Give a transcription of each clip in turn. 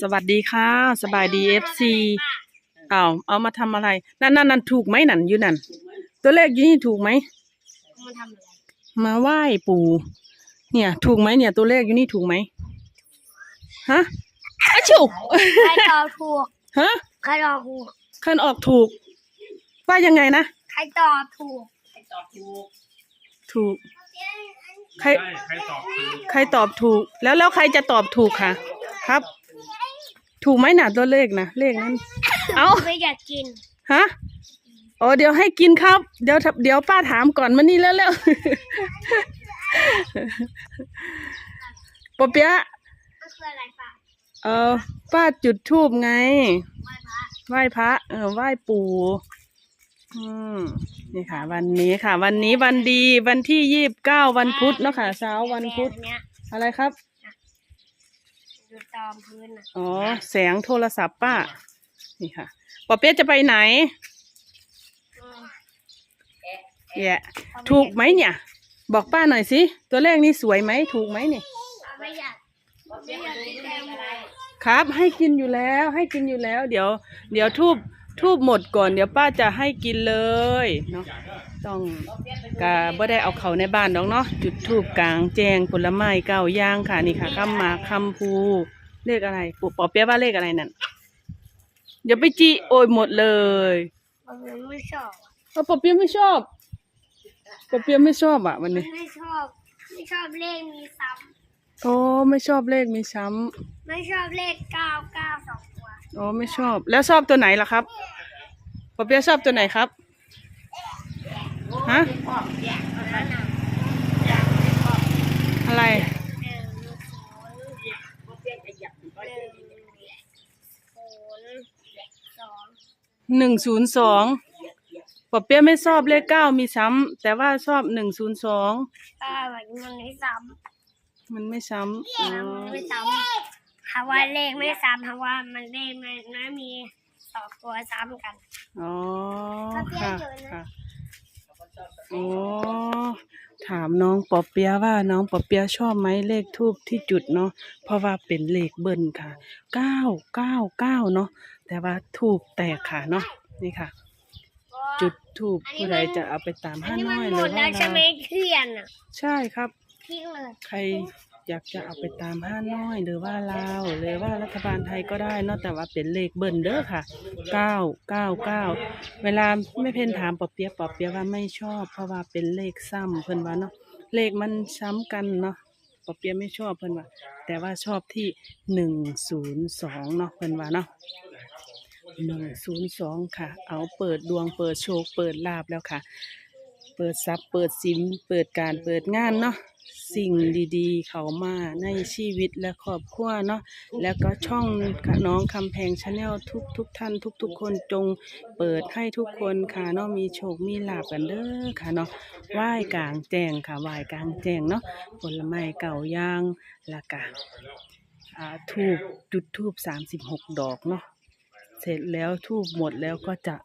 สวัสดีค่ะ สบายดีเอฟซีอ้าวเอามาทำอะไร นั่นนั่นนั่นถูกไหมนั่นอยู่นั่น ตัวเลขอยู่นี่ถูกไหม มาทำอะไรมาไหว้ปู่ เนี่ย ถูกไหมเนี่ย ตัวเลขอยู่นี่ถูกไหมฮะอะถูกใครตอบถูกฮะใครตอบถูกคันออกถูก ว่ายังไงนะ ใครตอบถูกถูก ใครใช่ใครตอบถูก ใครตอบถูก แล้วแล้วใครจะตอบถูกค่ะครับ ถูกไหมน่ะตัวเลขนะเลขนั้น เอ้าไม่อยากกิน ฮะอ๋อเดี๋ยวให้กินครับ เดี๋ยวเดี๋ยวป้าถามก่อนมานี่แล้วแล้วปอเปียะมันคืออะไรป่ะเออป้าจุดทูบไงไหว้พระไหว้พระ เออไหว้ปู่อืมนี่ค่ะ วันนี้ค่ะ วันนี้วันดีวันที่ยี่สิบเก้าวันพุธเนาะค่ะเช้าวันพุธแสงเนี้ยอะไรครับ ดูตอมพื้นอะอ๋อ แสงโทรศัพท์ป้า นี่ค่ะปอเปี๊ยะจะไปไหนอืมแย่ถูกไหมเนี่ย บอกป้าหน่อยสิ ตัวเลขนี้สวยไหม ถูกไหมเนี่ยไม่อยากไม่อยากกินแตงโมครับ ให้กินอยู่แล้ว ให้กินอยู่แล้ว เดี๋ยว เดี๋ยวทูบทูบหมดก่อน เดี๋ยวป้าจะให้กินเลยเนาะ ต้องกะบ่ได้เอาเขาในบ้านดอกเนาะจุดทูบกลางแจงผลไม้เก้าอย่างค่ะนี่ค่ะคำหมากคำภูเลขอะไรปู่ปอเปี๊ยะว่าเลขอะไรนั่นเดี๋ยวไปจีโอยหมดเลยมันไม่ชอบอะเอาปอเปี๊ยะไม่ชอบปอเปี๊ยะไม่ชอบอะวันนี้ไม่ชอบไม่ชอบเลขมีซ้โอ้ไม่ชอบเลขมีช้ำไม่ชอบเลขเก้าเก้าสองตัวำโอ้ไม่ชอบ แล้วชอบตัวไหนล่ะครับปอเปี๊ยะชอบตัวไหนครับ ฮะนั่นน่ะอะไรหนึ่งศูนย์หนึ่งศูนย์สองหนึ่งศูนย์สองปอเปี๊ยะไม่ชอบเลขเก้ามีซ้ำแต่ว่าชอบหนึ่งศูนย์สองป้าแบบมันไม่ซ้ำมันไม่ซ้ำอ๋อไม่ซ้ำเพราะว่าเลขไม่ซ้ำเพราะว่ามันเลขมันไม่มีสองตัวซ้ำกันอ๋อค่ะค่ะ โอ้ถามน้องปอเปี๊ยะว่าน้องปอเปี๊ยะชอบไหมเลขทูบที่จุดเนาะเพราะว่าเป็นเลขเบิ้ลค่ะเก้าเก้าเก้าเนาะแต่ว่าทูบแตกค่ะเนาะนี่ค่ะ จุดทูบผู้ใดจะเอาไปตามอันห้านี้น้มันอยหหมรือดว่าแล้วใช่ไหมเราเทียนอะใช่ครับทิ้งเลยใคร อยากจะเอาไปตามห้าน้อยหรือว่าลาวหรือว่ารัฐบาลไทยก็ได้เนอกแต่ว่าเป็นเลขเบิ้ลเด้อค่ะเก้าเก้าเก้าเวลาไม่เพนถามปอบเปียปอบเปียว่าไม่ชอบ เพราะว่าเป็นเลขซ้ำเพิ่นว่าเนาะเลขมันซ้ำกันเนาะปอบเปียไม่ชอบเพิ่นว่า แต่ว่าชอบที่หนึ่งศูนย์สองเนาะเพิ่นว่าเนาะหนึ่งศูนย์สองค่ะ เอาเปิดดวงเปิดโชคเปิดลาบแล้วค่ะ เปิดทรัพย์เปิดสินเปิดการเปิดงานเนาะ สิ่งดีๆ เข้ามาในชีวิตและครอบครัวเนาะแล้วก็ช่องน้องคำแพงชาแนลทุกทุกๆท่านทุกทุก ๆ คนจงเปิดให้ทุกคนค่ะเนาะมีโชคมีลาบกันเด้อค่ะเนาะไหว้กลางแจ้งค่ะไหว้กลางแจ้งเนาะผลไม้เก่าย่างละกาอ่าทูบจุดทูบสามสิบหกดอกเนาะ เสร็จแล้วทูบหมดแล้วก็จะ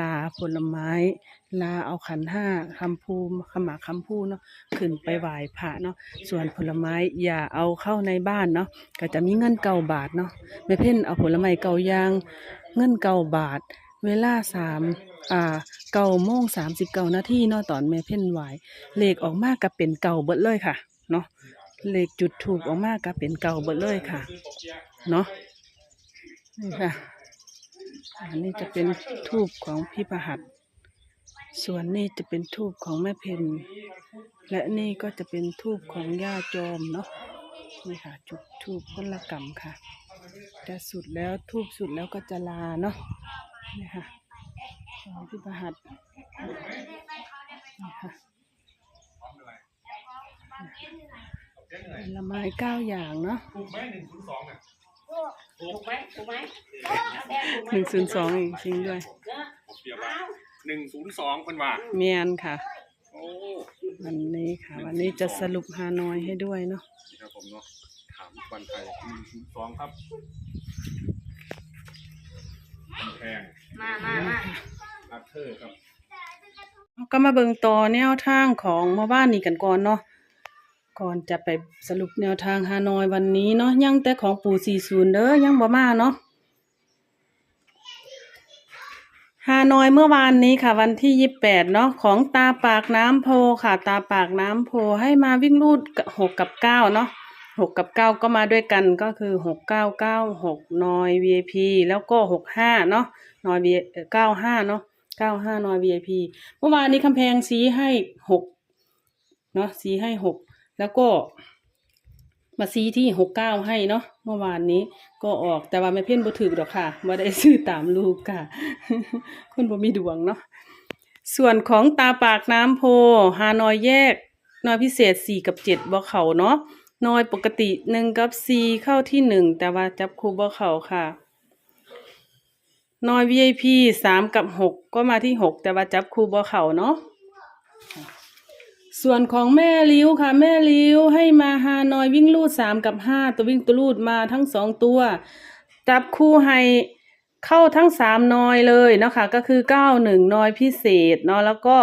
ลาผลไม้ ลาเอาขันห้าคำภูมิขหมาคำพูเนาะขึ้นไปไหว้พระเนาะส่วนผลไม้อย่าเอาเข้าในบ้านเนาะก็จะมีเงินเก่าบาทเนาะแม่เพ่นเอาผลไม้เก่ายางเงินเก่าบาท เวลาสามอ่าเก่าโมงสามสิบเก้านาทีเนาะตอนแม่เพ่นไหวเลขออกมาก็เป็นเก่าเบิดเลยค่ะเนาะเลขจุดถูกออกมาก็เป็นเก่าเบิดเลยค่ะ เนาะนี่ค่ะ อันนี้จะเป็นทูบของพี่ประหัตส่วนนี้จะเป็นทูบของแม่เพนและนี่ก็จะเป็นทูบของย่าจอมเนาะนี่ค่ะ จุดทูบคนละกรรมค่ะจะสุดแล้วทูบสุดแล้วก็จะลาเนาะนี่ค่ะของพี่ประหัตนี่ค่ะผลไม้เก้าอย่างเนาะ ถูกไหมหนึ่งศูนย์สองเนี่ยถูกไหมถูกไหมหนึ่งศูนย์สองอีกจริงด้วยเปรียบว่าหนึ่งศูนย์สองเป็นว่าเมียนค่ะโอ้วันนี้ค่ะ วันนี้จะสรุปฮานอยให้ด้วยเนาะนี่ครับผมเนาะถามวันไทยหนึ่งศูนย์สองครับแพงมามามาอาเธอร์ครับก็มาเบิ่งต่อแนวทางของเมื่อวานนี้กันก่อนเนาะ ก่อนจะไปสรุปแนวทางฮานอยวันนี้เนาะยังแต่ของปู่40เด้อยังบ่มาเนาะฮานอยเมื่อวานนี้ค่ะ วันที่28เนาะของตาปากน้ำโพค่ะ ตาปากน้ำโพให้มาวิ่งรูดหกกับเก้าเนาะหกกับเก้าก็มาด้วยกันก็คือหกเก้าเก้าหกนอย VIP แล้วก็หกห้าเนาะนอยเก้าห้าเนาะเก้าห้านอย VIP เมื่อวานนี้คำแพงชี้ให้หกเนาะชี้ให้หก แล้วก็มาซีที่หกเก้าให้เนาะเมื่อวานนี้ก็ออกแต่ว่าไม่เพ่นบ่ถึกดอกค่ะบ่ได้ซื้อตามลูกค่ะ คนบ่มีดวงเนาะส่วนของตาปากน้ำโพฮานอยแยกนอยพิเศษสี่กับเจ็ดบ่เขาเนาะนอยปกติหนึ่งกับสี่เข้าที่หนึ่งแต่ว่าจับคู่บ่เขาค่ะนอย VIP สามกับหกก็มาที่หกแต่ว่าจับคู่บ่เขาเนาะ ส่วนของแม่ลิ้วค่ะ แม่ลิ้วให้มาฮานอยวิ่งลูดสามกับห้าตัววิ่งตัวลูดมาทั้งสองตัวจับคู่ให้เข้าทั้งสามนอยเลยนะคะก็คือเก้าหนึ่งนอยพิเศษเนาะแล้วก็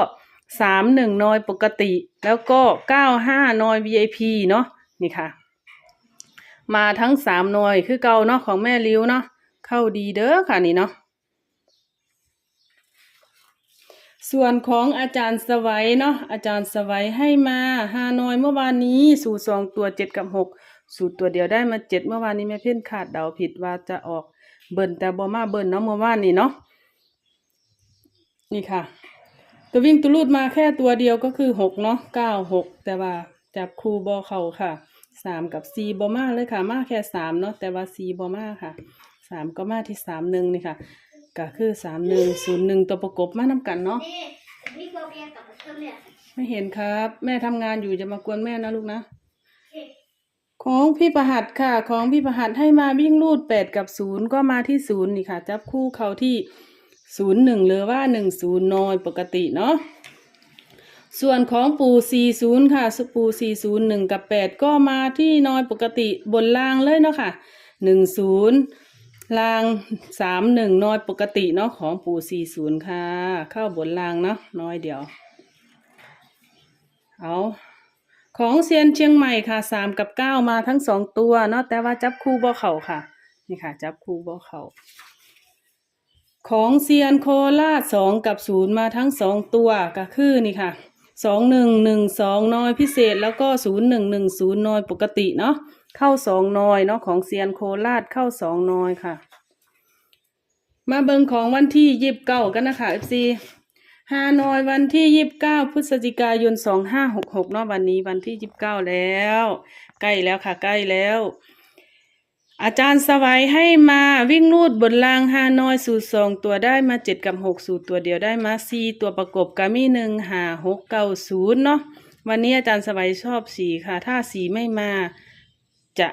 สามหนึ่งนอยปกติ แล้วก็เก้าห้านอย VIP เนาะนี่ค่ะ มาทั้งสามนอยคือเก่าเนาะของแม่ลิ้วเนาะเข้าดีเด้อค่ะนี่เนาะ ส่วนของอาจารย์สวัยเนาะอาจารย์สวัยให้มาฮานอยเมื่อวานนี้สูตรสองตัวเจ็ดกับหกสูตรตัวเดียวได้มาเจ็ดเมื่อวานนี้แม่เพ่นขาดเดาผิดว่าจะออกเบิ่นแต่บ่มาเบิ่นเนาะเมื่อวานนี้เนาะนี่ค่ะ ตัววิ่งตัวลูดมาแค่ตัวเดียวก็คือหกเนาะเก้าหกแต่ว่าจับครูบอเขาค่ะสามกับสี่บอมาเลยค่ะ มาแค่สามเนาะแต่ว่าสี่บอมาค่ะสามก็มาที่สามหนึ่งนี่ค่ะ ก็คือสามหนึ่งศูนย์หนึ่งตัวประกบมานํกันเนาะนี่นี่เราเรียนกับเครื่องเนี่ยไม่เห็นครับ แม่ทำงานอยู่จะมากวนแม่นะลูกนะ ของพี่ประหัดค่ะ ของพี่ประหัดให้มาวิ่งลูดแปดกับศูนย์ก็มาที่ศูนย์นี่ค่ะ จับคู่เขาที่ศูนย์หนึ่งหรือว่าหนึ่งศูนย์นอยปกติเนาะส่วนของปู่สี่ศูนย์ค่ะปู่สี่ศูนย์หนึ่งกับแปดก็มาที่นอยปกติบนล่างเลยเนาะค่ะหนึ่งศูนย์ ลางสามหนึ่งนอยปกติเนาะของปู่สี่ศูนย์ค่ะ เข้าบนลางเนาะน้อยเดียว เอาของเซียนเชียงใหม่ค่ะสามกับเก้ามาทั้งสองตัวเนาะแต่ว่าจับคู่บ่เข่าค่ะ นี่ค่ะ จับคู่บ่เข่าของเซียนโคราชสองกับศูนย์มาทั้งสองตัวก็คือนี่ค่ะสองหนึ่งหนึ่งสองน้อยพิเศษแล้วก็ศูนย์หนึ่งหนึ่งศูนย์น้อยปกติเนาะ เข้าสองน้อยเนาะของเซียนโคราชเข้าสองน้อยค่ะ มาเบิงของวันที่ยิบเก้ากันนะคะ FC ฮานอยวันที่ยี่สิบเก้าพฤศจิกายนสองห้าหกหกเนาะวันนี้วันที่ยี่สิบเก้าแล้ว ใกล้แล้วค่ะใกล้แล้ว อาจารย์สวัยให้มาวิ่งลูดบนรางฮานอยสูตรสองตัวได้มาเจ็ดกับหกสูตรตัวเดียวได้มาสี่ตัวประกบกามีหนึ่งหาหกเก้าศูนย์เนาะวันนี้อาจารย์สวัยชอบสีค่ะ ถ้าสีไม่มา จะ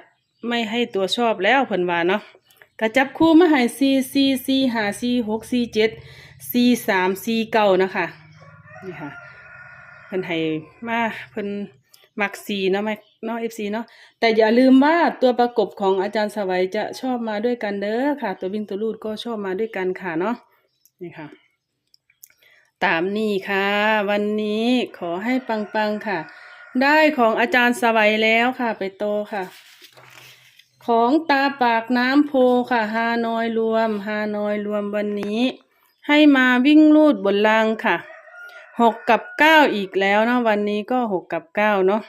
ไม่ให้ตัวชอบแล้วเพิ่นว่าเนาะกระจับคู่มาให้สี่สี่สี่หาสี่หกสี่เจ็ดสี่สามสี่เก้านะคะนี่ค่ะเพิ่นให้มาเพิ่นมักสีเนาะไม่เนาะเอฟซีเนาะแต่อย่าลืมว่าตัวประกบของอาจารย์สวัยจะชอบมาด้วยกันเด้อค่ะ ตัววิ่งตัวลูดก็ชอบมาด้วยกันค่ะเนาะนี่ค่ะ ตามนี้ค่ะ วันนี้ขอให้ปังๆค่ะ ได้ของอาจารย์สวัยแล้วค่ะ ไปโตค่ะ ของตาปากน้ำโพค่ะฮานอยรวมฮานอยรวมวันนี้ ให้มาวิ่งลูดบนรางค่ะหกกับเก้าอีกแล้วเนาะวันนี้ก็หกกับเก้าเนาะ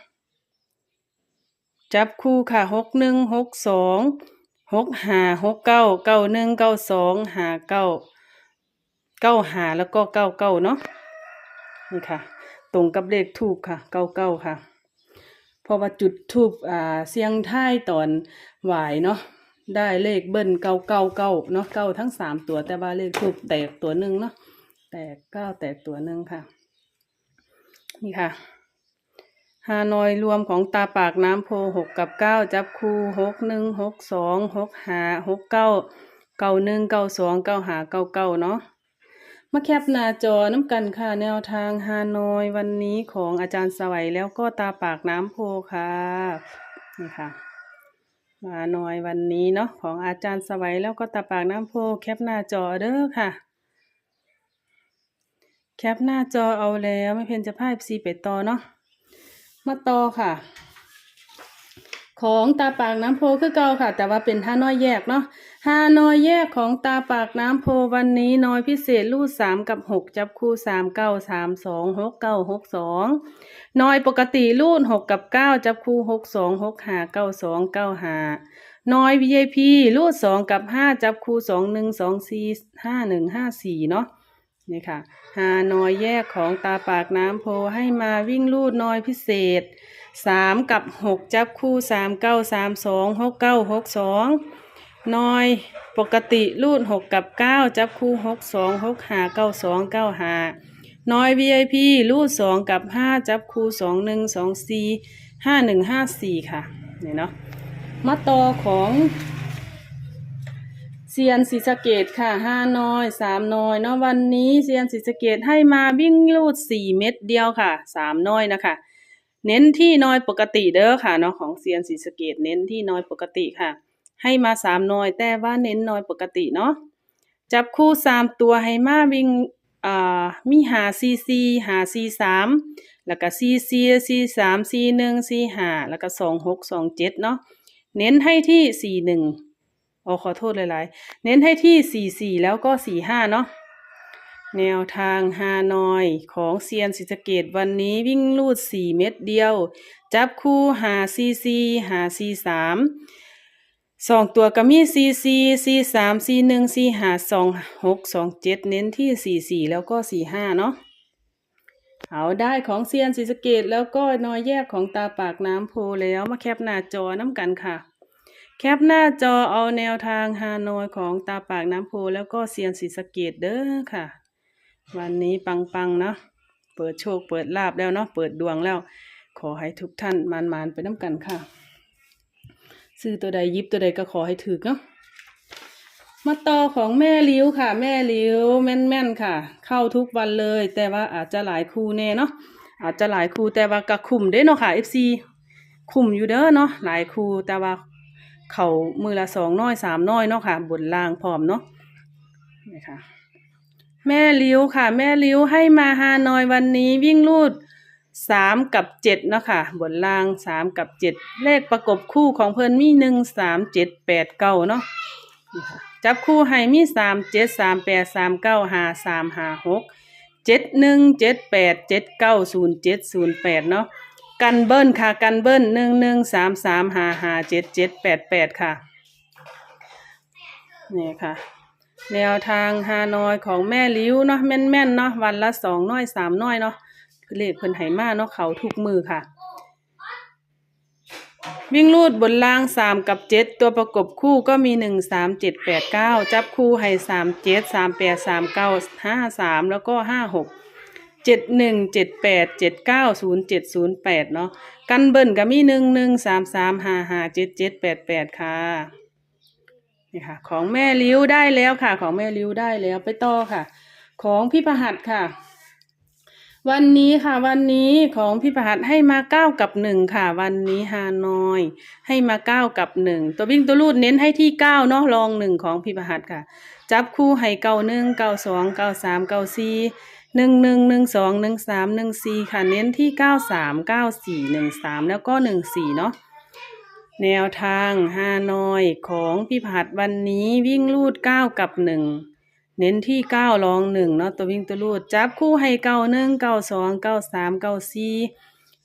จับคู่ค่ะหกหนึ่งหกสองหกหาหกเก้าเก้าหนึ่งเก้าสองหาเก้าเก้าหาแล้วก็เก้าเก้าเนาะนี่ค่ะ ตรงกับเลขทูบค่ะเก้าเก้าค่ะ เพราะว่าจุดทูบอ่าเสียงท้ายตอนไหวเนาะได้เลขเบิ้ลเก้าเก้าเก้าเนาะเก้าทั้งสามตัวแต่ว่าเลขทูบแตกตัวหนึ่งเนาะแตกเก้าแตกตัวหนึ่งค่ะ นี่ค่ะฮานอยรวมของตาปากน้ำโพหกกับเก้าจับคู่หกหนึ่งหกสองหกหาหกเก้าเก้าหนึ่งเก้าสองเก้าหาเก้าเก้าเนาะ มาแคปหน้าจอน้ำกันค่ะ แนวทางฮานอยวันนี้ของอาจารย์สวัยแล้วก็ตาปากน้ำโพค่ะนี่ค่ะมาหน่อยวันนี้เนาะของอาจารย์สวัยแล้วก็ตาปากน้ำโพแคปหน้าจอเด้อค่ะ แคปหน้าจอเอาแล้วไม่เพียนจะพายซีเป็ดต่อเนาะมาต่อค่ะ ของตาปากน้ำโพคือเก่าค่ะ แต่ว่าเป็นฮานอยแยกเนาะฮานอยแยกของตาปากน้ำโพวันนี้น้อยพิเศษรูดสามกับหกจับคู่สามเก้าสามสองหกเก้าหกสองน้อยปกติรูดหกกับเก้าจับคู่หกสองหกห้าเก้าสองเก้าห้าน้อย VIP รูดสองกับห้าจับคู่สองหนึ่งสองสี่ห้าหนึ่งห้าสี่เนาะนี่ค่ะฮานอยแยกของตาปากน้ำโพให้มาวิ่งรูดน้อยพิเศษ สามกับหกจับคู่สามเก้าสามสองหกเก้าหกสองน้อยปกติรูดหกกับเก้าจับคู่หกสองหกห้าเก้าสองเก้าห้าน้อย VIP รูดสองกับห้าจับคู่สองหนึ่งสองสี่ห้าหนึ่งห้าสี่ค่ะนี่เนาะมาต่อของเซียนศรีสะเกดค่ะห้าน้อยสามน้อยเนาะวันนี้เซียนศรีสะเกดให้มาวิ่งรูดสี่เม็ดเดียวค่ะสามน้อยนะคะ เน้นที่น้อยปกติเด้อค่ะเนาะของเซียนศรีสเกดเน้นที่น้อยปกติค่ะ ให้มาสามน้อยแต่ว่าเน้นน้อยปกติเนาะจับคู่สามตัวให้มาวิ่งอ่ามีหาซีซีหาซีสามแล้วก็ซีซีซีสามซีหนึ่งซีหาแล้วก็สองหกสองเจ็ดเนาะเน้นให้ที่สี่หนึ่งโอ้ขอโทษหลายๆ เน้นให้ที่สี่สี่แล้วก็สี่ห้าเนาะ แนวทางฮานอยของเซียนสิสเกตวันนี้วิ่งลูดสี่เม็ดเดียว จับคู่หาซีซีหาซีสามสองตัวก็มีซีซีซีสามซีหนึ่งซีหาสองหกสองเจ็ดเน้นที่สี่สี่แล้วก็สี่ห้าเนาะเอาได้ของเซียนสิสเกตแล้วก็นอยแยกของตาปากน้ำโพแล้วมาแคปหน้าจอน้ำกันค่ะ แคปหน้าจอเอาแนวทางฮานอยของตาปากน้ำโพแล้วก็เซียนศรีสเกดเด้อค่ะ วันนี้ปังๆเนาะเปิดโชคเปิดลาบแล้วเนาะเปิดดวงแล้ว ขอให้ทุกท่านมานๆไปน้ำกันค่ะ ซื้อตัวใดยิบตัวใดก็ขอให้ถือเนาะมาต่อของแม่ลิ้วค่ะ แม่ลิ้วแม่นๆค่ะ เข้าทุกวันเลย แต่ว่าอาจจะหลายคู่แน่เนาะอาจจะหลายคู่แต่ว่ากระคุมเด้เนาะค่ะ FC คุมอยู่เด้อเนาะหลายคู่แต่ว่าเขามือละสองน้อยสามน้อยเนาะค่ะ บนล่างพร้อมเนาะนี่ค่ะ แม่ลิ้วค่ะ แม่ลิ้วให้มาฮานอยวันนี้วิ่งลูดสามกับเจ็ดเนาะค่ะบนล่างสามกับเจ็ดเลขประกบคู่ของเพิ่นมีหนึ่งสามเจ็ดแปดเก้าเนาะนี่ค่ะจับคู่ให้มีสามเจ็ดสามแปดสามเก้าห้าสามห้าหกเจ็ดหนึ่งเจ็ดแปดเจ็ดเก้าศูนย์เจ็ดศูนย์แปดเนาะกันเบิ้ลค่ะ กันเบิ้ลหนึ่งหนึ่งสามสามห้าห้าเจ็ดเจ็ดแปดแปดค่ะนี่ค่ะ แนวทางฮานอยของแม่ลิ้วเนาะแม่นๆเนาะวันละสองน้อยสามน้อยเนาะเลขเพิ่นไหมาเนาะเขาทุกมือค่ะ วิ่งลูดบนล่างสามกับเจ็ดตัวประกบคู่ก็มีหนึ่งสามเจ็ดแปดเก้าจับคู่ให้สามเจ็ดสามแปดสามเก้าห้าสามแล้วก็ห้าหกเจ็ดหนึ่งเจ็ดแปดเจ็ดเก้าศูนย์เจ็ดศูนย์แปดเนาะกันเบิ้ลก็มีหนึ่งหนึ่งสามสามห้าห้าเจ็ดเจ็ดแปดแปดค่ะ นี่ค่ะ ของแม่ลิ้วได้แล้วค่ะ ของแม่ลิ้วได้แล้วไปต่อค่ะ ของพี่ประหัดค่ะ วันนี้ค่ะ วันนี้ของพี่ประหัดให้มาเก้ากับหนึ่งค่ะ วันนี้ฮานอย ให้มาเก้ากับหนึ่งตัววิ่งตัวลูดเน้นให้ที่เก้าเนาะรองหนึ่งของพี่ประหัดค่ะ จับคู่ให้เก้าหนึ่งเก้าสองเก้าสามเก้าสี่หนึ่งหนึ่งหนึ่งสองหนึ่งสามหนึ่งสี่ค่ะ เน้นที่เก้าสามเก้าสี่หนึ่งสามแล้วก็หนึ่งสี่เนาะ แนวทางฮานอยของพี่ผัดวันนี้วิ่งลูดเก้ากับหนึ่งเน้นที่เก้ารองหนึ่งเนาะตัววิ่งตัวลูดจับคู่ให้เก้าหนึ่งเก้าสองเก้าสามเก้าสี่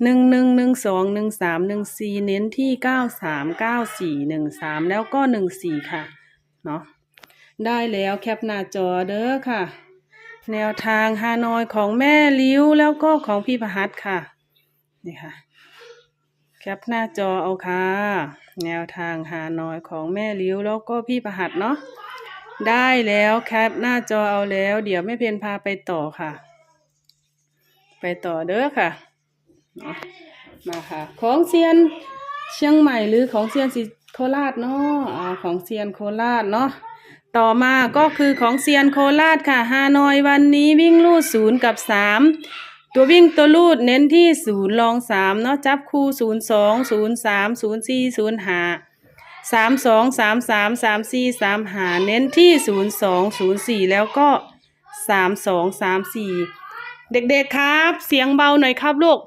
หนึ่งหนึ่งหนึ่งสองหนึ่งสามหนึ่งสี่เน้นที่เก้าสามเก้าสี่หนึ่งสามแล้วก็หนึ่งสี่ค่ะเนาะได้แล้วแคปหน้าจอเด้อค่ะ แนวทางฮานอยของแม่ลิ้วแล้วก็ของพี่ประหัดค่ะนี่ค่ะ แคปหน้าจอเอาค่ะ แนวทางหาน้อยของแม่ลิ้วแล้วก็พี่ประหัดเนาะได้แล้วแคปหน้าจอเอาแล้ว เดี๋ยวแม่เพนพาไปต่อค่ะ ไปต่อเด้อค่ะมาค่ะ ของเซียนเชียงใหม่หรือของเซียนสิโคราชเนาะอ่าของเซียนโคราชเนาะต่อมาก็คือของเซียนโคราชค่ะฮานอยวันนี้วิ่งลูดศูนย์กับสาม ตัววิ่งตัวลูดเน้นที่ศูนย์รองสามเนาะจับคู่ศูนย์สองศูนย์สามศูนย์สี่ศูนย์ห้าสามสองสามสามสามสี่สามหาเน้นที่ศูนย์สองศูนย์สี่แล้วก็สามสองสามสี่เด็กๆครับ เสียงเบาหน่อยครับลูก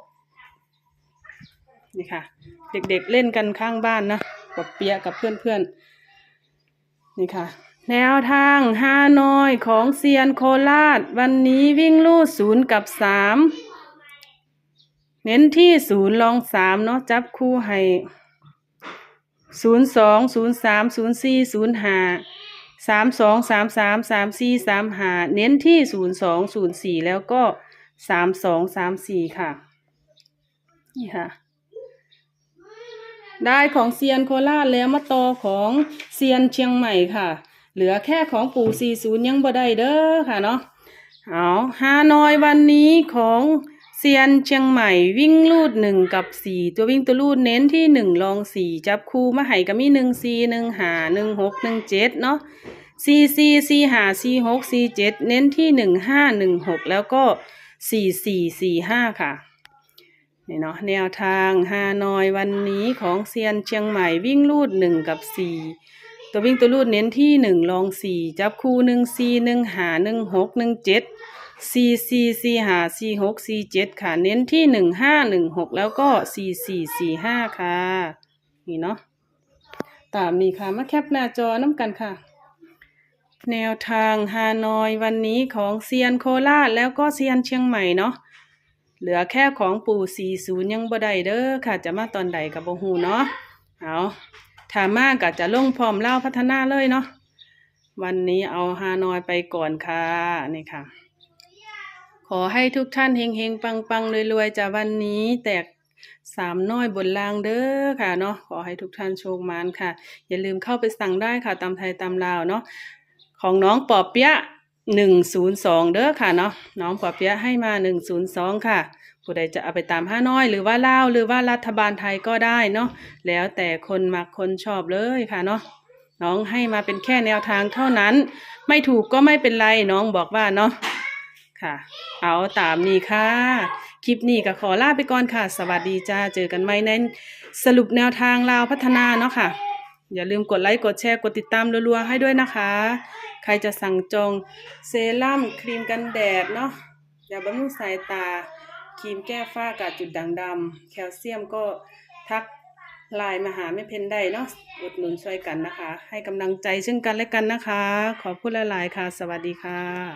นี่ค่ะ เด็กๆเล่นกันข้างบ้านนะกับเปียกับเพื่อนๆนี่ค่ะ แนวทางฮานอยของเซียนโคราช วันนี้วิ่งลู่ศูนย์กับสามเน้นที่ศูนย์ลองสามเนาะจับคู่ให้ศูนย์สองศูนย์สามศูนย์สี่ศูนย์ห้าสามสองสามสามสามสี่สามห้าเน้นที่ศูนย์สองศูนย์สี่แล้วก็สามสองสามสี่ค่ะ นี่ค่ะ ได้ของเซียนโคราชแล้วมาต่อของเซียนเชียงใหม่ค่ะ เหลือแค่ของปู่สี่ศูนย์ยังบ่ได้เด้อค่ะเนาะเอาฮานอยวันนี้ของเซียนเชียงใหม่วิ่งลูดหนึ่งกับสี่ตัววิ่งตัวลูดเน้นที่หนึ่งลองสี่จับคู่มาให้ก็มีหนึ่งสี่หนึ่งหาหนึ่งหกหนึ่งเจ็ดเนาะสี่สี่สี่หาสี่หกสี่เจ็ดเน้นที่หนึ่งห้าหนึ่งหกแล้วก็สี่สี่สี่ห้าค่ะนี่เนาะแนวทางฮานอยวันนี้ของเซียนเชียงใหม่วิ่งลูดหนึ่งกับสี่ ตัววิ่งตัวลูดเน้นที่หนึ่งลองสี่จับคู่หนึ่งสี่หนึ่งหาหนึ่งหกหนึ่งเจ็ดสี่สี่สี่หาสี่หกสี่เจ็ดค่ะ เน้นที่หนึ่งห้าหนึ่งหกแล้วก็สี่สี่สี่ห้าค่ะ นี่เนาะตามนี้ค่ะ มาแคปหน้าจอน้ำกันค่ะ แนวทางฮานอยวันนี้ของเซียนโคราชแล้วก็เซียนเชียงใหม่เนาะเหลือแค่ของปู่40 ยังบ่ได้เด้อค่ะ จะมาตอนใดกับบ่ฮู้เนาะเอา ถ้ามากก็จะลงพร้อมเล่าพัฒนาเลยเนาะวันนี้เอาฮานอยไปก่อนค่ะนี่ค่ะ ขอให้ทุกท่านเฮงๆ ปังๆรวยๆจากวันนี้แตกสามน้อยบนลางเด้อค่ะเนาะขอให้ทุกท่านโชคมานค่ะ อย่าลืมเข้าไปสั่งได้ค่ะตามไทยตามลาวเนาะของน้องปอเปียะหนึ่งศูนย์สองเด้อค่ะเนาะน้องปอเปียะให้มาหนึ่งศูนย์สองค่ะ ผู้ใดจะเอาไปตามห้าน้อย หรือว่าเลาหรือว่ารัฐบาลไทยก็ได้เนาะแล้วแต่คนมักคนชอบเลยค่ะเนาะน้องให้มาเป็นแค่แนวทางเท่านั้น ไม่ถูกก็ไม่เป็นไรน้องบอกว่าเนาะค่ะ เอาตามนี้ค่ะ คลิปนี้ก็ขอลาไปก่อนค่ะ สวัสดีจ้าเจอกันใหม่ในสรุปแนวทางลาวพัฒนาเนาะค่ะ อย่าลืมกดไลค์กดแชร์กดติดตามรัวๆให้ด้วยนะคะ ใครจะสั่งจองเซรั่มครีมกันแดดเนาะอย่าบำรุงสายตา ครีมแก้ฝ้ากาจุดด่างดำแคลเซียมก็ทักไลน์มาหาไม่เพนได้เนาะอุดหนุนช่วยกันนะคะ ให้กำลังใจซึ่งกันและกันนะคะ ขอพูดหลายๆค่ะ สวัสดีค่ะ